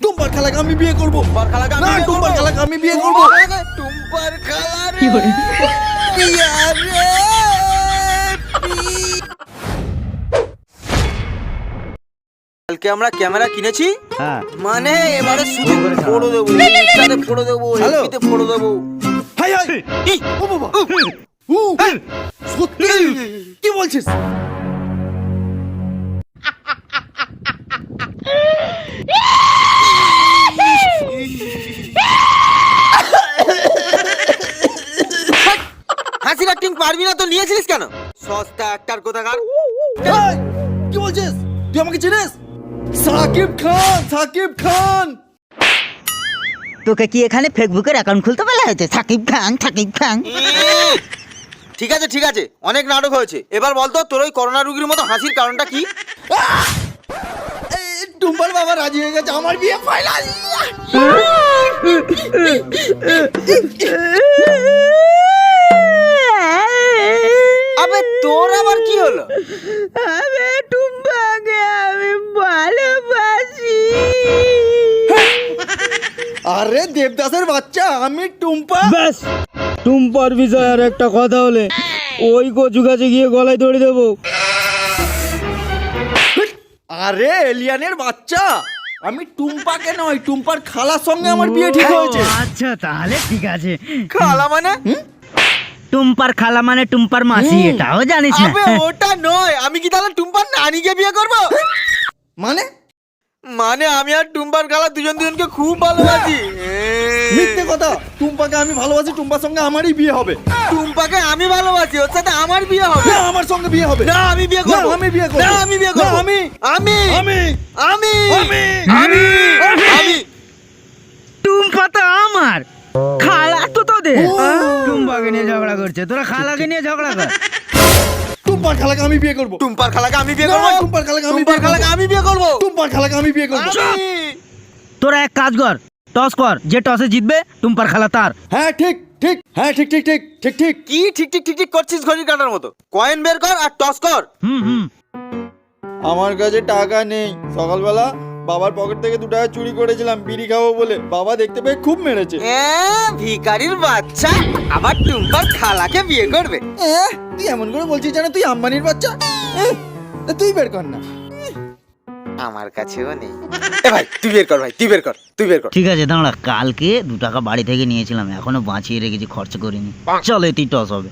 টুম্পার খালাকে আমি বিয়ে করব টুম্পার খালাকে না টুম্পার খালাকে আমি বিয়ে করব টুম্পার খালা কি করে কালকে আমরা ক্যামেরা কিনেছি হ্যাঁ মানে এবারে শুধু ফটো দেবো ইনস্টাতে ফটো দেবো হ্যালো। এফবিতে ফটো দেবো হাই হাই ও বাবা উ সত্যি কি বলছিস নিয়েছিলিস কেন? সস্তা একটার কোথাকার। কি বলছিস? তুই আমাকে চিনিস? সাকিব খান সাকিব খান! তোকে কি এখানে ফেসবুকের অ্যাকাউন্ট খুলতে বলা হয়েছে? সাকিব খান সাকিব খান। ঠিক আছে ঠিক আছে। অনেক নাটক হয়েছে। এবার বলতো তোর ওই করোনা রুগীর মতো হাসির কারণটা কি? এই, টুম্পার বাবা রাজি হয়ে গেছে আমার বিয়ে ফাইনাল আবে তোর আবার কি হলো? আমি টুম্পাকে আমি ভালোবাসি। আরে দেবদাসের বাচ্চা আমি টুম্পা। ব্যাস টুম্পার বিষয় আর একটা কথা হলে ওই কচু গাছে গিয়ে গলায় দড়ি দেবো। আরে এলিয়ানের বাচ্চা আমি টুম্পাকে নয় টুম্পার খালার সঙ্গে আমার বিয়ে ঠিক হয়েছে। আচ্ছা তাহলে ঠিক আছে। খালা মানে? টুম্পার খালা মানে টুম্পার মাসি এটাও জানিস না? আবে ওটা নয়। আমি কি তাহলে টুম্পার নানিকে বিয়ে করব? মানে? মানে আমি আর টুম্পার খালা দুজন দুজনকে খুব ভালোবাসি। মিথ্যে কথা। টুম্পাকে আমি ভালোবাসি টুম্পার সঙ্গে আমারই বিয়ে হবে। টুম্পাকে আমি ভালোবাসি ওর সাথে আমার বিয়ে হবে। না আমার সঙ্গে বিয়ে হবে। না আমি বিয়ে করব। আমি বিয়ে করব। না আমি বিয়ে করব। আমি। আমি। আমি। আমি। আমি। আমি। আমি। টুম্পা তো আমার। খালা তো তোদের। টুম্পাকে নিয়ে ঝগড়া করছে। তোরা খালাকে নিয়ে ঝগড়া কর। টুম্পার খালাকে আমি বিয়ে করব। টুম্পার খালাকে আমি বিয়ে করব? টুম্পার খালাকে আমি টুম্পার খালাকে আমি বিয়ে করব? টুম্পার খালাকে আমি বিয়ে করব। তোরা এক কাজ কর টস কর যে টসে জিতবে টুম্পার খালা তার। হ্যাঁ ঠিক ঠিক হ্যাঁ ঠিক ঠিক ঠিক ঠিক ঠিক। কি ঠিক ঠিক ঠিক ঠিক করছিস ঘড়ির কাটার মতো? কয়েন বের কর আর টস কর। হুম হুম। আমার কাছে টাকা নেই। সকালবেলা বাবার পকেট থেকে দু টাকা চুরি করেছিলাম বিড়ি খাব বলে বাবা দেখতে পেয়ে খুব মেরেছে এ, ভিখারির বাচ্চা আবার টুম্পার খালাকে বিয়ে করবে তুই এমন করে বলছিস যেন তুই আম্বানির বাচ্চা তুই বের কর না আমার কাছেও নেই এ ভাই তুই বের কর ভাই তুই বের কর তুই বের কর ঠিক আছে দাঁড়া কালকে দু টাকা বাড়ি থেকে নিয়েছিলাম এখনও বাঁচিয়ে রেখেছি খরচ করিনি চল এতেই টস হবে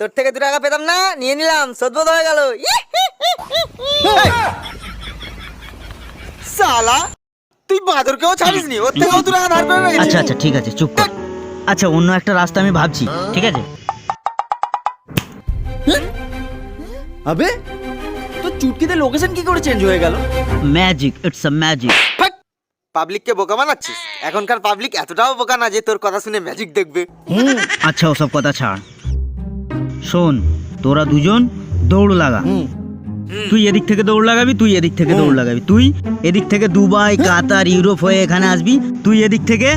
তোর থেকে দু টাকা পেতাম না নিয়ে নিলাম সদ্বোধ হয়ে গেল। সালা তুই বাঁদরকেও ছাড়িস নি ওর থেকেও দু টাকা ধার করে রেখেছিস। আচ্ছা আচ্ছা ঠিক আছে চুপ কর। আচ্ছা অন্য একটা রাস্তা আমি ভাবছি ঠিক আছে? আবে তো চুটকিতে লোকেশন কি করে চেঞ্জ হয়ে গেল? ম্যাজিক ইটস আ ম্যাজিক পাবলিককে বোকা বানাচ্ছিস। এখনকার পাবলিক এতটাও বোকা না যে তোর কথা শুনে ম্যাজিক দেখবে। আচ্ছা ওসব কথা ছাড়। শোন তোরা দুজন দৌড় লাগা। তুই এদিক থেকে দৌড় লাগাবি তুই এদিক থেকে দৌড় লাগাবি। তুই এদিক থেকে দুবাই কাতার ইউরোপ হয়ে এখানে আসবি। তুই এদিক থেকে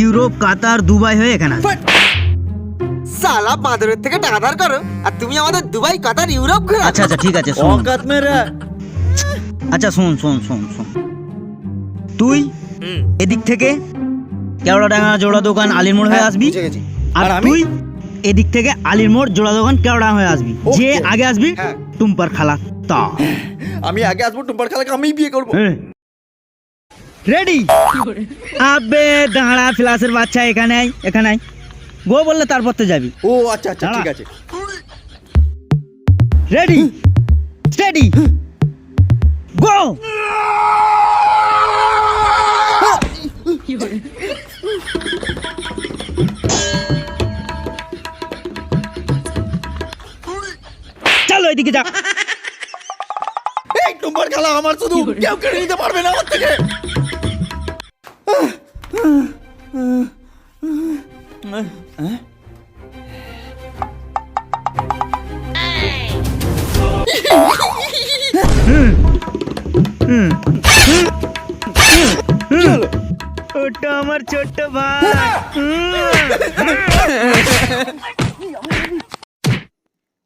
ইউরোপ কাতার দুবাই হয়ে এখানে আসবি। সালা বাঁদরের থেকে টাকা ধার করো আর তুমি আমাদের দুবাই কাতার ইউরোপ ঘুরে আচ্ছা আচ্ছা ঠিক আছে শোন। আচ্ছা শোন শোন শোন শোন। তুই এদিক থেকে কেওড়া কেওড়াডাঙ্গা জোড়া দোকান আলির মোড় হয়ে আসবি। আর? তুই এদিক থেকে আলির মোড় জোড়া দোকান কেওড়া হয়ে আসবি। যে আগে আসবি হ্যাঁ। টুম্পার খালা তা। আমি আগে আসব টুম্পার খালাকে আমি বিয়ে করব। রেডি আবে দাঁড়া ফ্লাসের বাচ্চা এখানে আয় এখানে আয়। গো বললে তারপর তো যাবি। ও আচ্ছা আচ্ছা। ঠিক আছে। রেডি স্টেডি গো চলো এই টুম্পার খালা আমার শুধু কেউ কেড়ে নিতে পারবে না আমার থেকে। ওটা আমার ছোট্ট ভাই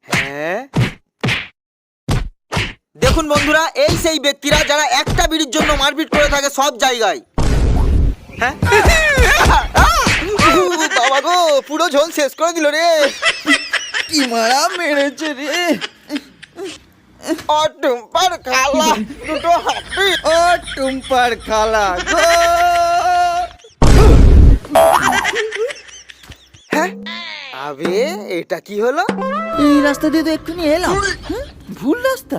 হ্যাঁ দেখুন বন্ধুরা, এই সেই ব্যক্তিরা যারা একটা বিড়ির জন্য মারপিট করে থাকে সব জায়গায়। হ্যাঁ? বাবা গো, পুরো ঝোল শেষ করে দিল রে। কি মারা মেরেছে রে। ও টুম্পার খালা, দুটো হাতি। ও টুম্পার খালা গো। হ্যাঁ? আবে, এটা কি হলো? এই রাস্তা দিয়ে তো এক্ষুনি এলাম? ভুল রাস্তা।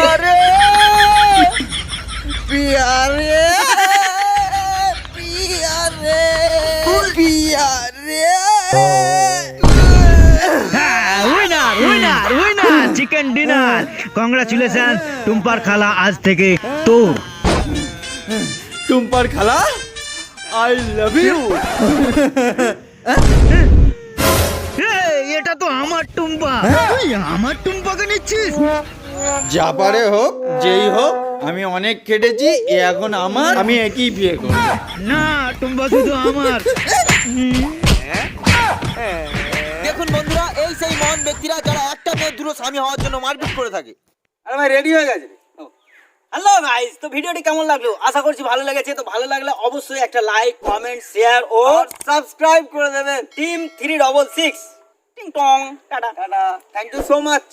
পিয়ারে winner winner winner chicken dinner congratulation টুম্পার খালা আজ থেকে তোর। টুম্পার খালা আই লাভ ইউ এটা তো আমার টুম্পা। তুই আমার টুম্পাকে নিচ্ছিস? যা পারে হোক যেই হোক আমি অনেক খেটেছি এ এখন আমার। আমি একই বিয়ে করব না টুম্পা শুধু আমার। দেখুন বন্ধুরা এই সেই মহান ব্যক্তিরা যারা একটা মেয়ের দুটো স্বামী হওয়ার জন্য মারপিট করে থাকে। আরে ভাই রেডি হয়ে গেছে? হ্যালো গাইস তো ভিডিওটি কেমন লাগল? আশা করছি ভালো লেগেছে। তো ভালো লাগলে অবশ্যই একটা লাইক কমেন্ট শেয়ার ও সাবস্ক্রাইব করে দেবেন। টিম থ্রি ডবল সিক্স টিং টং tata. Tata. Thank you so much